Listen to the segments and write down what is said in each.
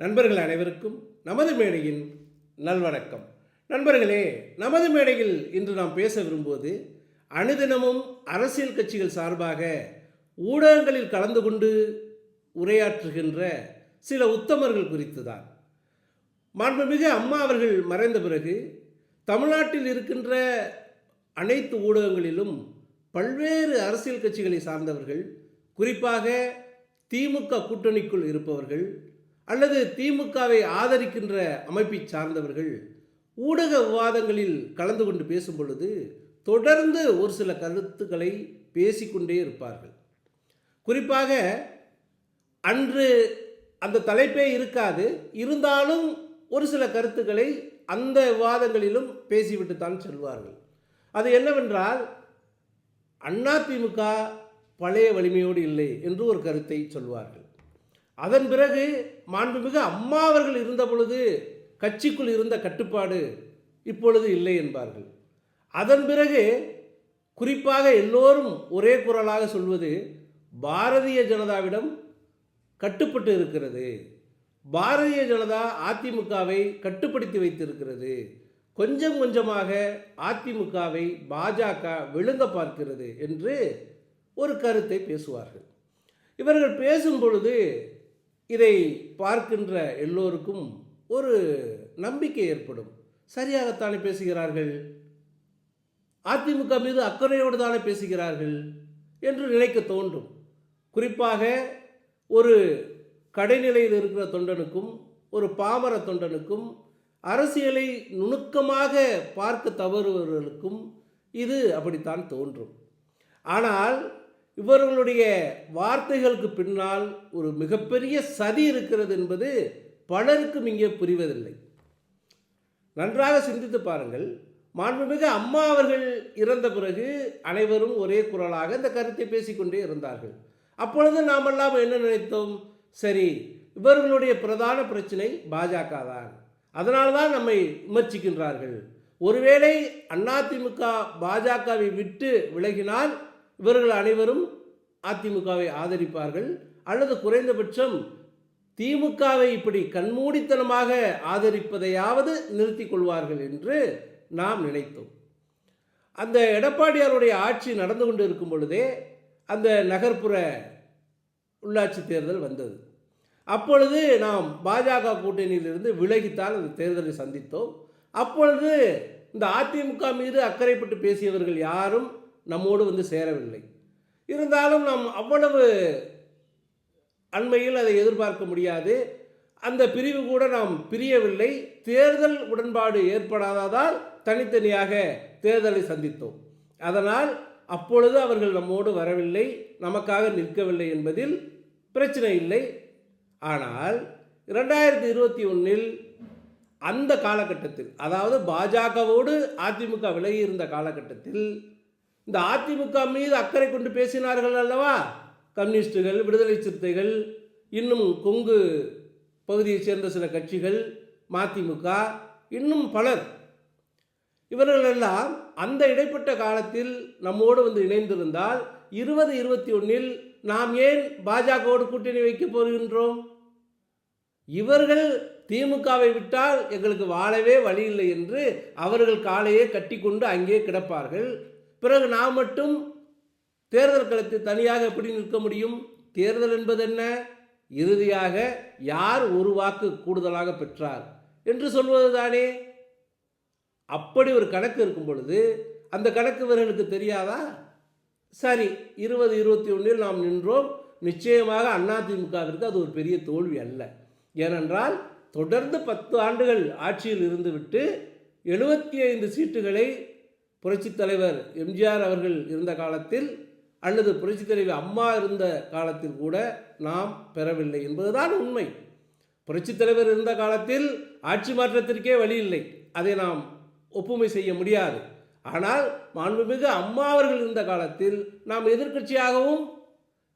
நண்பர்கள் அனைவருக்கும் நமது மேடையின் நல்வணக்கம். நண்பர்களே நமது மேடையில் இன்று நாம் பேச விரும்புவது அனுதினமும் அரசியல் கட்சிகள் சார்பாக ஊடகங்களில் கலந்து கொண்டு உரையாற்றுகின்ற சில உத்தமர்கள் குறித்து தான் மாண்புமிகு அம்மா அவர்கள் மறைந்த பிறகு தமிழ்நாட்டில் இருக்கின்ற அனைத்து ஊடகங்களிலும் பல்வேறு அரசியல் கட்சிகளை சார்ந்தவர்கள் குறிப்பாக திமுக கூட்டணிக்குள் இருப்பவர்கள் அல்லது திமுகவை ஆதரிக்கின்ற அமைப்பை சார்ந்தவர்கள் ஊடக விவாதங்களில் கலந்து கொண்டு பேசும் பொழுது தொடர்ந்து ஒரு சில கருத்துக்களை பேசிக்கொண்டே இருப்பார்கள். குறிப்பாக அன்று அந்த தலைப்பே இருக்காது. இருந்தாலும் ஒரு சில கருத்துக்களை அந்த விவாதங்களிலும் பேசிவிட்டு தான் செல்வார்கள். அது என்னவென்றால் அதிமுக பழைய வலிமையோடு இல்லை என்று ஒரு கருத்தை சொல்வார்கள். அதன் பிறகு மாண்புமிகு அம்மா அவர்கள் இருந்த பொழுது கட்சிக்குள் இருந்த கட்டுப்பாடு இப்பொழுது இல்லை என்பார்கள். அதன் பிறகு குறிப்பாக எல்லோரும் ஒரே குரலாக சொல்வது பாரதிய ஜனதாவிடம் கட்டுப்பட்டு இருக்கிறது. பாரதிய ஜனதா அதிமுகவை கட்டுப்படுத்தி வைத்திருக்கிறது. கொஞ்சம் கொஞ்சமாக அதிமுகவை பாஜக விழுங்க பார்க்கிறது என்று ஒரு கருத்தை பேசுவார்கள். இவர்கள் பேசும் பொழுது இதை பார்க்கின்ற எல்லோருக்கும் ஒரு நம்பிக்கை ஏற்படும். சரியாகத்தானே பேசுகிறார்கள்? அதிமுக மீது அக்கறையோடு தானே பேசுகிறார்கள் என்று நினைக்க தோன்றும். குறிப்பாக ஒரு கடைநிலையில் இருக்கிற தொண்டனுக்கும் ஒரு பாமர தொண்டனுக்கும் அரசியலை நுணுக்கமாக பார்க்க தவறுபவர்களுக்கும் இது அப்படித்தான் தோன்றும். ஆனால் இவர்களுடைய வார்த்தைகளுக்கு பின்னால் ஒரு மிகப்பெரிய சதி இருக்கிறது என்பது பலருக்கும் இங்கே புரிவதில்லை. நன்றாக சிந்தித்து பாருங்கள். மாண்புமிகு அம்மா அவர்கள் இறந்த பிறகு அனைவரும் ஒரே குரலாக இந்த கருத்தை பேசிக்கொண்டே இருந்தார்கள். அப்பொழுது நாமெல்லாம் என்ன நினைத்தோம்? சரி இவர்களுடைய பிரதான பிரச்சனை பாஜக தான் அதனால தான் நம்மை விமர்சிக்கின்றார்கள். ஒருவேளை அதிமுக பாஜகவை விட்டு விலகினால் இவர்கள் அனைவரும் அதிமுகவை ஆதரிப்பார்கள். அல்லது குறைந்தபட்சம் திமுகவை இப்படி கண்மூடித்தனமாக ஆதரிப்பதையாவது நிறுத்தி கொள்வார்கள் என்று நாம் நினைத்தோம். அந்த எடப்பாடியாருடைய ஆட்சி நடந்து கொண்டு இருக்கும் பொழுதே அந்த நகர்ப்புற உள்ளாட்சி தேர்தல் வந்தது. அப்பொழுது நாம் பாஜக கூட்டணியிலிருந்து விலகித்தான் அந்த தேர்தலை சந்தித்தோம். அப்பொழுது இந்த அதிமுக மீது அக்கறைப்பட்டு பேசியவர்கள் யாரும் நம்மோடு வந்து சேரவில்லை. இருந்தாலும் நாம் அவ்வளவு அண்மையில் அதை எதிர்பார்க்க முடியாது. அந்த பிரிவு கூட நாம் பிரியவில்லை. தேர்தல் உடன்பாடு ஏற்படாததால் தனித்தனியாக தேர்தலை சந்தித்தோம். அதனால் அப்பொழுது அவர்கள் நம்மோடு வரவில்லை. நமக்காக நிற்கவில்லை என்பதில் பிரச்சனை இல்லை. ஆனால் இரண்டாயிரத்தி இருபத்தி ஒன்றில் அந்த காலகட்டத்தில் அதாவது பாஜகவோடு அதிமுக விலகி இருந்த காலகட்டத்தில் இந்த அதிமுக மீது அக்கறை கொண்டு பேசினார்கள் அல்லவா? கம்யூனிஸ்டுகள் விடுதலை சிறுத்தைகள் இன்னும் கொங்கு பகுதியைச் சேர்ந்த சில கட்சிகள் மதிமுக இன்னும் பலர். இவர்களெல்லாம் அந்த இடைப்பட்ட காலத்தில் நம்மோடு வந்து இணைந்திருந்தால் இருபது இருபத்தி ஒன்றில் நாம் ஏன் பாஜகவோடு கூட்டணி வைக்கப் போகின்றோம்? இவர்கள் திமுகவை விட்டால் எங்களுக்கு வாழவே வழி இல்லை என்று அவர்கள் காலையே கட்டிக்கொண்டு அங்கே கிடப்பார்கள். பிறகு நாம் மட்டும் தேர்தல் களத்தில் தனியாக எப்படி நிற்க முடியும்? தேர்தல் என்பது என்ன? இறுதியாக யார் ஒரு வாக்கு கூடுதலாக பெற்றார்? என்று சொல்வது தானே அப்படி ஒரு கணக்கு இருக்கும் பொழுது அந்த கணக்கு இவர்களுக்கு தெரியாதா? சரி இருபது இருபத்தி ஒன்றில் நாம் நின்றோம். நிச்சயமாக அதிமுகவிற்கு அது ஒரு பெரிய தோல்வி அல்ல. ஏனென்றால் தொடர்ந்து பத்து ஆண்டுகள் ஆட்சியில் இருந்துவிட்டு எழுபத்தி ஐந்து சீட்டுகளை புரட்சித் தலைவர் எம்ஜிஆர் அவர்கள் இருந்த காலத்தில் அல்லது புரட்சித் தலைவர் அம்மா இருந்த காலத்தில் கூட நாம் பெறவில்லை என்பதுதான் உண்மை. புரட்சித் தலைவர் இருந்த காலத்தில் ஆட்சி மாற்றத்திற்கே வழி இல்லை. அதை நாம் ஒப்புமை செய்ய முடியாது. ஆனால் மாண்புமிகு அம்மா அவர்கள் இருந்த காலத்தில் நாம் எதிர்க்கட்சியாகவும்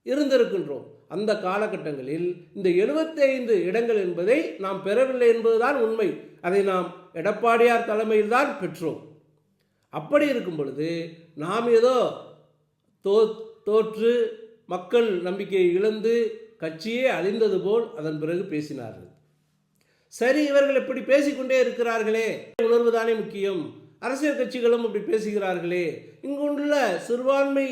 இருந்திருக்கின்றோம். அந்த காலகட்டங்களில் இந்த 75 இடங்கள் என்பதை நாம் பெறவில்லை என்பதுதான் உண்மை. அதை நாம் எடப்பாடியார் தலைமையில் தான் பெற்றோம். அப்படி இருக்கும் பொழுது நாம் ஏதோ தோ தோற்று மக்கள் நம்பிக்கையை இழந்து கட்சியே அழிந்தது போல் அதன் பிறகு பேசினார்கள். சரி இவர்கள் இப்படி பேசிக்கொண்டே இருக்கிறார்களே. உணர்வுதானே முக்கியம். அரசியல் கட்சிகளும் அப்படி பேசுகிறார்களே. இங்குள்ள சிறுபான்மை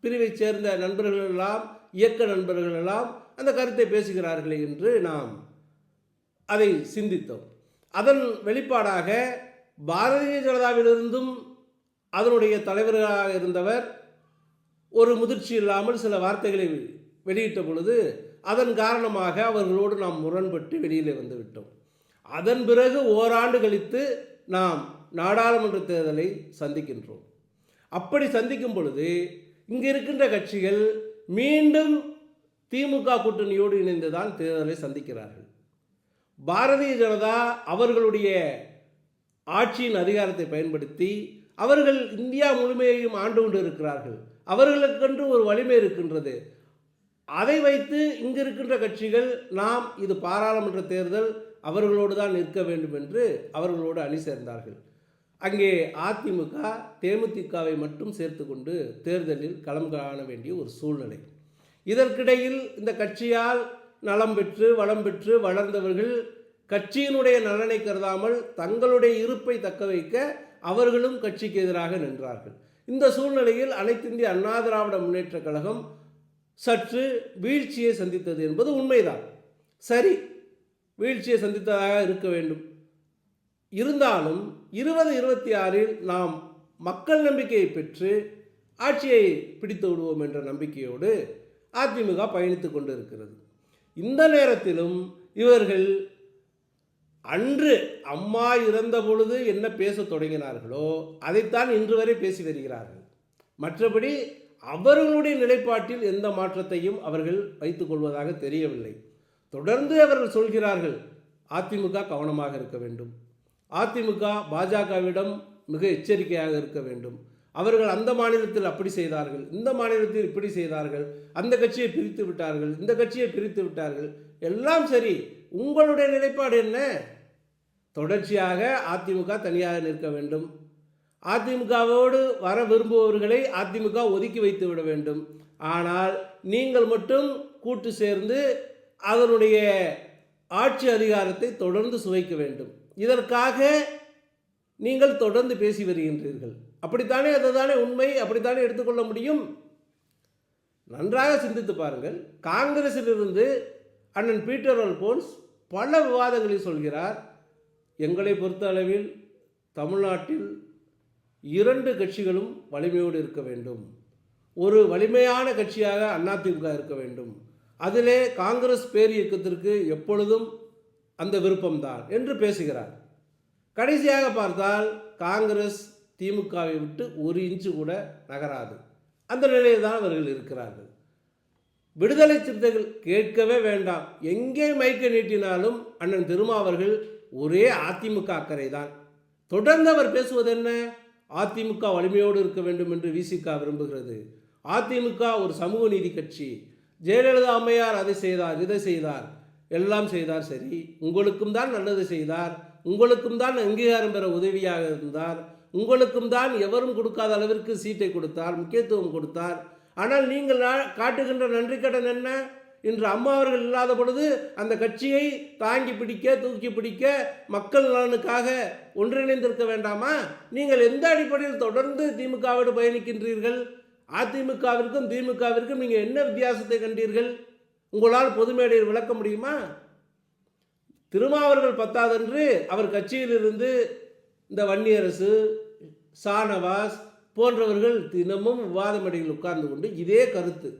பிரிவைச் சேர்ந்த நண்பர்கள் எல்லாம் இயக்க நண்பர்கள் எல்லாம் அந்த கருத்தை பேசுகிறார்களே என்று நாம் அதை சிந்தித்தோம். அதன் வெளிப்பாடாக பாரதிய ஜனதாவிலிருந்தும் அதனுடைய தலைவராக இருந்தவர் ஒரு முதிர்ச்சி இல்லாமல் சில வார்த்தைகளை வெளியிட்ட பொழுது அதன் காரணமாக அவர்களோடு நாம் முரண்பட்டு வெளியிலே வந்துவிட்டோம் அதன் பிறகு ஓராண்டு கழித்து நாம் நாடாளுமன்ற தேர்தலை சந்திக்கின்றோம். அப்படி சந்திக்கும் பொழுது இங்கே இருக்கின்ற கட்சிகள் மீண்டும் திமுக கூட்டணியோடு இணைந்துதான் தேர்தலை சந்திக்கிறார்கள். பாரதிய ஜனதா அவர்களுடைய ஆட்சியின் அதிகாரத்தை பயன்படுத்தி அவர்கள் இந்தியா முழுமையையும் ஆண்டு கொண்டு இருக்கிறார்கள். அவர்களுக்கென்று ஒரு வலிமை இருக்கின்றது. அதை வைத்து இங்கு இருக்கின்ற கட்சிகள் நாம் இது பாராளுமன்ற தேர்தல் அவர்களோடு தான் நிற்க வேண்டும் என்று அவர்களோடு அணி சேர்ந்தார்கள். அங்கே அதிமுக தேமுதிகவை மட்டும் சேர்த்து கொண்டு தேர்தலில் களம் காண வேண்டிய ஒரு சூழ்நிலை. இதற்கிடையில் இந்த கட்சியால் நலம் பெற்று வளம் பெற்று வளர்ந்தவர்கள் கட்சியினுடைய நலனை கருதாமல் தங்களுடைய இருப்பை தக்க வைக்க அவர்களும் கட்சிக்கு எதிராக நின்றார்கள். இந்த சூழ்நிலையில் அனைத்திந்திய அண்ணா திராவிட முன்னேற்றக் கழகம் சற்று வீழ்ச்சியை சந்தித்தது என்பது உண்மைதான். சரி வீழ்ச்சியை சந்தித்ததாக இருக்க வேண்டும். இருந்தாலும் இருபது இருபத்தி ஆறில் நாம் மக்கள் நம்பிக்கையை பெற்று ஆட்சியை பிடித்து விடுவோம் என்ற நம்பிக்கையோடு அதிமுக பயணித்து கொண்டு இருக்கிறது இந்த நேரத்திலும் இவர்கள் அன்று அம்மா இறந்த பொழுது என்ன பேசத் தொடங்கினார்களோ அதைத்தான் இன்று வரை பேசி வருகிறார்கள். மற்றபடி அவர்களுடைய நிலைப்பாட்டில் எந்த மாற்றத்தையும் அவர்கள் வைத்துக் கொள்வதாக தெரியவில்லை. தொடர்ந்து அவர்கள் சொல்கிறார்கள் அதிமுக கவனமாக இருக்க வேண்டும். அதிமுக பாஜகவிடம் மிக எச்சரிக்கையாக இருக்க வேண்டும். அவர்கள் அந்த மாநிலத்தில் அப்படி செய்தார்கள் இந்த மாநிலத்தில் இப்படி செய்தார்கள் அந்த கட்சியை பிரித்து விட்டார்கள் இந்த கட்சியை பிரித்து விட்டார்கள். எல்லாம் சரி உங்களுடைய நிலைப்பாடு என்ன? தொடர்ச்சியாக அதிமுக தனியாக நிற்க வேண்டும். அதிமுகவோடு வர விரும்புபவர்களை அதிமுக ஒதுக்கி வைத்து விட வேண்டும். ஆனால் நீங்கள் மட்டும் கூட்டு சேர்ந்து அதனுடைய ஆட்சி அதிகாரத்தை தொடர்ந்து சுவைக்க வேண்டும். இதற்காக நீங்கள் தொடர்ந்து பேசி வருகின்றீர்கள். அப்படித்தானே அதுதானே உண்மை? அப்படித்தானே எடுத்துக்கொள்ள முடியும்? நன்றாக சிந்தித்து பாருங்கள். காங்கிரஸிலிருந்து அண்ணன் பீட்டர் அல்போன்ஸ் பல விவாதங்களில் சொல்கிறார். எங்களை பொறுத்த அளவில் தமிழ்நாட்டில் இரண்டு கட்சிகளும் வலிமையோடு இருக்க வேண்டும். ஒரு வலிமையான கட்சியாக அதிமுக இருக்க வேண்டும். அதிலே காங்கிரஸ் பேர் இயக்கத்திற்கு எப்பொழுதும் அந்த விருப்பம்தான் என்று பேசுகிறார். கடைசியாக பார்த்தால் காங்கிரஸ் திமுகவை விட்டு ஒரு இன்ச்சு கூட நகராது. அந்த நிலையில் தான் அவர்கள் இருக்கிறார்கள். விடுதலை சிறுத்தைகள் கேட்கவே வேண்டாம். எங்கே மைக்க நீட்டினாலும் அண்ணன் திருமாவர்கள் ஒரே அதிமுக அக்கறை தான் தொடர்ந்து அவர் பேசுவது என்ன? அதிமுக வலிமையோடு இருக்க வேண்டும் என்று விசிக விரும்புகிறது. அதிமுக ஒரு சமூக நீதி கட்சி. ஜெயலலிதா அம்மையார் அதை செய்தார் இதை செய்தார். எல்லாம் செய்தார் சரி. உங்களுக்கும் தான் நல்லது செய்தார். உங்களுக்கும் தான் அங்கீகாரம் பெற உதவியாக இருந்தார். உங்களுக்கும் தான் எவரும் கொடுக்காத அளவிற்கு சீட்டை கொடுத்தார் முக்கியத்துவம் கொடுத்தார். ஆனால் நீங்கள் காட்டுகின்ற நன்றி கடன் என்ன? இன்று அம்மா அவர்கள் இல்லாத பொழுது அந்த கட்சியை தாங்கி பிடிக்க தூக்கி பிடிக்க மக்கள் நலனுக்காக ஒன்றிணைந்திருக்க வேண்டாமா? நீங்கள் எந்த அடிப்படையில் தொடர்ந்து திமுகவோடு பயணிக்கின்றீர்கள்? அதிமுகவிற்கும் திமுகவிற்கும் நீங்கள் என்ன வித்தியாசத்தை கண்டீர்கள்? உங்களால் பொது மேடையில் விளக்க முடியுமா? திருமாவர்கள் பத்தாதென்று அவர் கட்சியிலிருந்து இந்த வன்னியரசு சானவாஸ் போன்றவர்கள் தினமும் விவாத மேடையில் உட்கார்ந்து கொண்டு இதே கருத்து.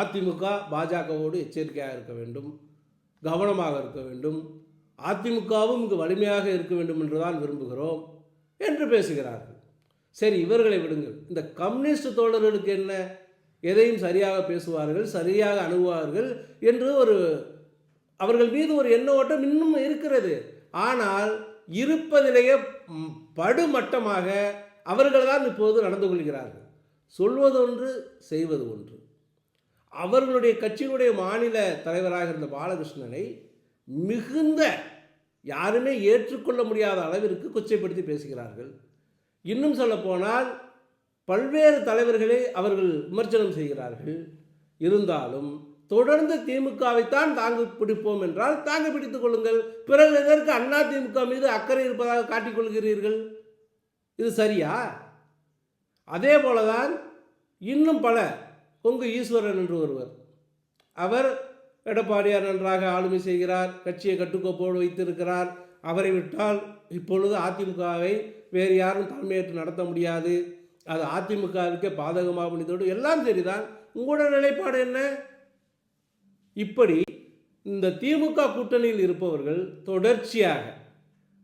அதிமுக பாஜகவோடு எச்சரிக்கையாக இருக்க வேண்டும் கவனமாக இருக்க வேண்டும். அதிமுகவும் இங்கு வலிமையாக இருக்க வேண்டும் என்றுதான் விரும்புகிறோம் என்று பேசுகிறார்கள். சரி இவர்களை விடுங்கள். இந்த கம்யூனிஸ்ட் தோழர்களுக்கு என்ன? எதையும் சரியாக பேசுவார்கள் சரியாக அணுகுவார்கள் என்று ஒரு அவர்கள் மீது ஒரு எண்ண ஓட்டம் இன்னும் இருக்கிறது. ஆனால் இருப்பதிலேயே படுமட்டமாக அவர்கள்தான் இப்போது நடந்து கொள்கிறார்கள். சொல்வது ஒன்று செய்வது ஒன்று. அவர்களுடைய கட்சியினுடைய மாநில தலைவராக இருந்த பாலகிருஷ்ணனை மிகுந்த யாருமே ஏற்றுக்கொள்ள முடியாத அளவிற்கு கொச்சைப்படுத்தி பேசுகிறார்கள். இன்னும் சொல்லப்போனால் பல்வேறு தலைவர்களை அவர்கள் விமர்சனம் செய்கிறார்கள். இருந்தாலும் தொடர்ந்து திமுகவைத்தான் தாங்க பிடிப்போம் என்றால் தாங்க பிடித்துக் கொள்ளுங்கள். பிறகு எதற்கு அண்ணா திமுக மீது அக்கறை இருப்பதாக காட்டிக்கொள்கிறீர்கள் இது சரியா? அதே போலதான் இன்னும் பல கொங்கு ஈஸ்வரன் என்று ஒருவர். அவர் எடப்பாடியார் நன்றாக ஆளுமை செய்கிறார் கட்சியை கட்டுக்கோப்போடு வைத்திருக்கிறார். அவரை விட்டால் இப்பொழுது அதிமுகவை வேறு யாரும் தலைமையேற்று நடத்த முடியாது. அது அதிமுகவிற்கே பாதகமாக முடிந்தோடு எல்லாம் சரிதான். உங்களோட நிலைப்பாடு என்ன? இப்படி இந்த திமுக கூட்டணியில் இருப்பவர்கள் தொடர்ச்சியாக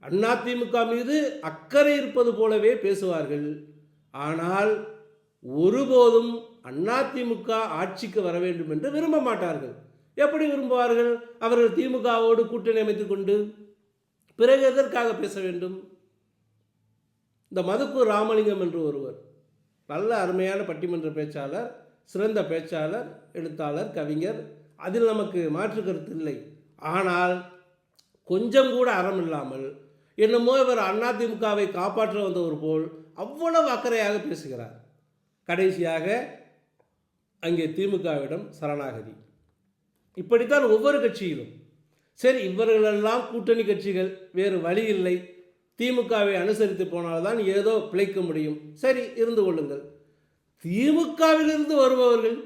அண்ணா திமுக மீது அக்கறை இருப்பது போலவே பேசுவார்கள். ஆனால் ஒருபோதும் அதிமுக ஆட்சிக்கு வர வேண்டும் என்று விரும்ப மாட்டார்கள். எப்படி விரும்புவார்கள்? அவர்கள் திமுகவோடு கூட்டணி அமைத்துக் கொண்டு பிறகு எதற்காக பேச வேண்டும்? இந்த மதுக்கூர் ராமலிங்கம் என்று ஒருவர் நல்ல அருமையான பட்டிமன்ற பேச்சாளர் சிறந்த பேச்சாளர் எழுத்தாளர் கவிஞர் அதில் நமக்கு மாற்று கருத்து இல்லை. ஆனால் கொஞ்சம் கூட அறம் இல்லாமல் என்னமோ இவர் அதிமுகவை காப்பாற்ற வந்தவர் போல் அவ்வளவு அக்கறையாக பேசுகிறார். கடைசியாக அங்கே திமுகவிடம் சரணாகதி. இப்படித்தான் ஒவ்வொரு கட்சியிலும். சரி இவர்களெல்லாம் கூட்டணி கட்சிகள் வேறு வழி இல்லை. திமுகவை அனுசரித்து போனால்தான் ஏதோ பிழைக்க முடியும். சரி இருந்து கொள்ளுங்கள். திமுகவிலிருந்து வருபவர்கள்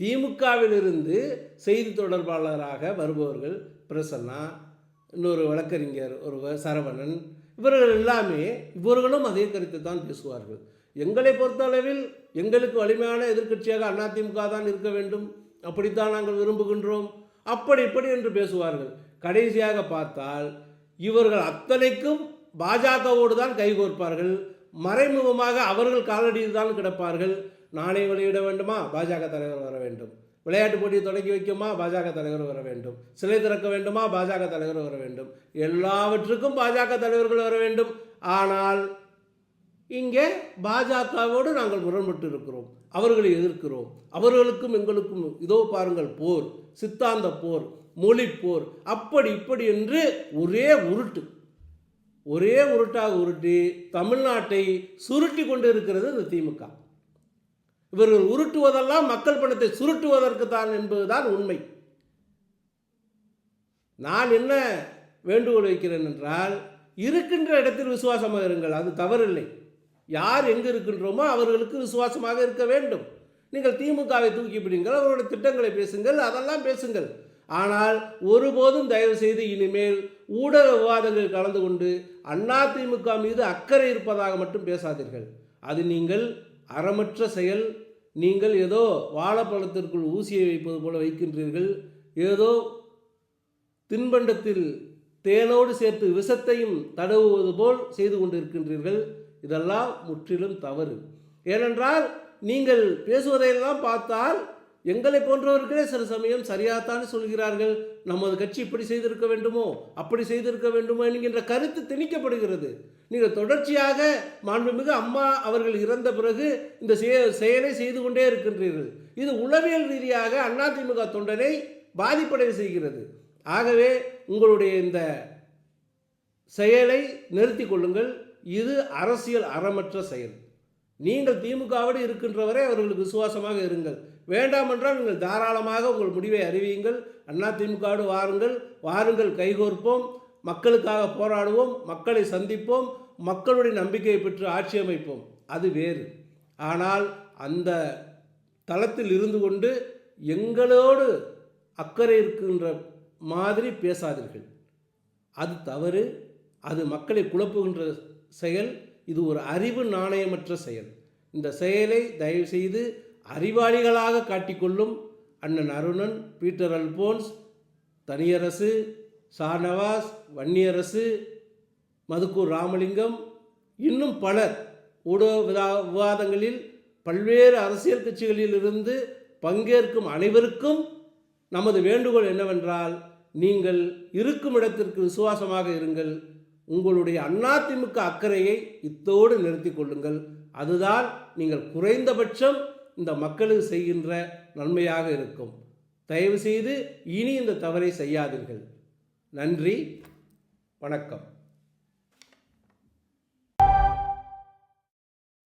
திமுகவிலிருந்து செய்தி தொடர்பாளராக வருபவர்கள் பிரசன்னா இன்னொரு வழக்கறிஞர் ஒருவர் சரவணன் இவர்கள் எல்லாமே இவர்களும் அதே கருத்தை தான் பேசுவார்கள். எங்களை பொறுத்தளவில் எங்களுக்கு வலிமையான எதிர்க்கட்சியாக அதிமுக தான் இருக்க வேண்டும். அப்படித்தான் நாங்கள் விரும்புகின்றோம். அப்படி இப்படி என்று பேசுவார்கள். கடைசியாக பார்த்தால் இவர்கள் அத்தனைக்கும் பாஜகவோடு தான் கைகோர்ப்பார்கள் மறைமுகமாக அவர்கள் காலடியில் தான் கிடப்பார்கள். நானே வெளியிட வேண்டுமா? பாஜக தலைவர் வர வேண்டும். விளையாட்டு போட்டியை தொடங்கி வைக்குமா? பாஜக தலைவர் வர வேண்டும். சிலை திறக்க வேண்டுமா? பாஜக தலைவர் வர வேண்டும். எல்லாவற்றுக்கும் பாஜக தலைவர்கள் வர வேண்டும். ஆனால் இங்கே பாஜகவோடு நாங்கள் முரண்பட்டு இருக்கிறோம் அவர்களை எதிர்க்கிறோம். அவர்களுக்கும் எங்களுக்கும் இதோ பாருங்கள் போர் சித்தாந்த போர் மொழி போர் அப்படி இப்படி என்று ஒரே உருட்டு. ஒரே உருட்டாக உருட்டி தமிழ்நாட்டை சுருட்டி கொண்டு இருக்கிறது இந்த திமுக. இவர்கள் உருட்டுவதெல்லாம் மக்கள் பணத்தை சுருட்டுவதற்கு தான் என்பதுதான் உண்மை. நான் என்ன வேண்டுகோள் வைக்கிறேன் என்றால் இருக்கின்ற இடத்தில் விசுவாசமாக இருங்கள் அது தவறில்லை. யார் எங்கே இருக்கின்றோமோ அவர்களுக்கு விசுவாசமாக இருக்க வேண்டும். நீங்கள் திமுகவை தூக்கி பிடிங்கள் அவருடைய திட்டங்களை பேசுங்கள் அதெல்லாம் பேசுங்கள். ஆனால் ஒருபோதும் தயவு செய்து இனிமேல் ஊடக விவாதங்கள் கலந்து கொண்டு அண்ணா திமுக மீது அக்கறை இருப்பதாக மட்டும் பேசாதீர்கள். அது நீங்கள் அறமற்ற செயல். நீங்கள் ஏதோ வாழைப்பழத்திற்குள் ஊசியை வைப்பது போல வைக்கின்றீர்கள். ஏதோ தின்பண்டத்தில் தேனோடு சேர்த்து விஷத்தையும் தடவுவது போல் செய்து கொண்டிருக்கின்றீர்கள். இதெல்லாம் முற்றிலும் தவறு. ஏனென்றால் நீங்கள் பேசுவதையெல்லாம் பார்த்தால் எங்களை போன்றவர்களே சில சமயம் சரியாகத்தான் சொல்கிறார்கள். நமது கட்சி இப்படி செய்திருக்க வேண்டுமோ? அப்படி செய்திருக்க வேண்டுமோ? என்கின்ற கருத்து திணிக்கப்படுகிறது. நீங்கள் தொடர்ச்சியாக மாண்புமிகு அம்மா அவர்கள் இறந்த பிறகு இந்த செயலை செய்து கொண்டே இருக்கின்றீர்கள். இது உளவியல் ரீதியாக அதிமுக தொண்டனை பாதிப்படைய செய்கிறது. ஆகவே உங்களுடைய இந்த செயலை நிறுத்தி கொள்ளுங்கள். இது அரசியல் அறமற்ற செயல். நீங்கள் திமுகவோடு இருக்கின்றவரை அவர்களுக்கு விசுவாசமாக இருங்கள். வேண்டாம் என்றால் நீங்கள் தாராளமாக உங்கள் முடிவை அறிவியுங்கள். அண்ணா திமுகவோடு வாருங்கள். வாருங்கள் கைகோர்ப்போம். மக்களுக்காக போராடுவோம். மக்களை சந்திப்போம். மக்களுடைய நம்பிக்கையை பெற்று ஆட்சி அமைப்போம். அது வேறு. ஆனால் அந்த தளத்தில் இருந்து கொண்டு எங்களோடு அக்கறை இருக்கின்ற மாதிரி பேசாதீர்கள். அது தவறு. அது மக்களை குழப்புகின்ற செயல் இது ஒரு அறிவு நாணயமற்ற செயல். இந்த செயலை தயவுசெய்து அறிவாளிகளாக காட்டிக்கொள்ளும் அண்ணன் அருணன் பீட்டர் அல்போன்ஸ் தனியரசு ஷாநவாஸ் வன்னியரசு மதுக்கூர் ராமலிங்கம் இன்னும் பலர். ஊடக விதா விவாதங்களில் பல்வேறு அரசியல் கட்சிகளிலிருந்து பங்கேற்கும் அனைவருக்கும் நமது வேண்டுகோள் என்னவென்றால் நீங்கள் இருக்கும் இடத்திற்கு விசுவாசமாக இருங்கள். உங்களுடைய அதிமுக அக்கறையை இத்தோடு நிறுத்தி கொள்ளுங்கள். அதுதான் நீங்கள் குறைந்தபட்சம் இந்த மக்களுக்கு செய்கின்ற நன்மையாக இருக்கும். தயவுசெய்து இனி இந்த தவறை செய்யாதீர்கள். நன்றி. வணக்கம்.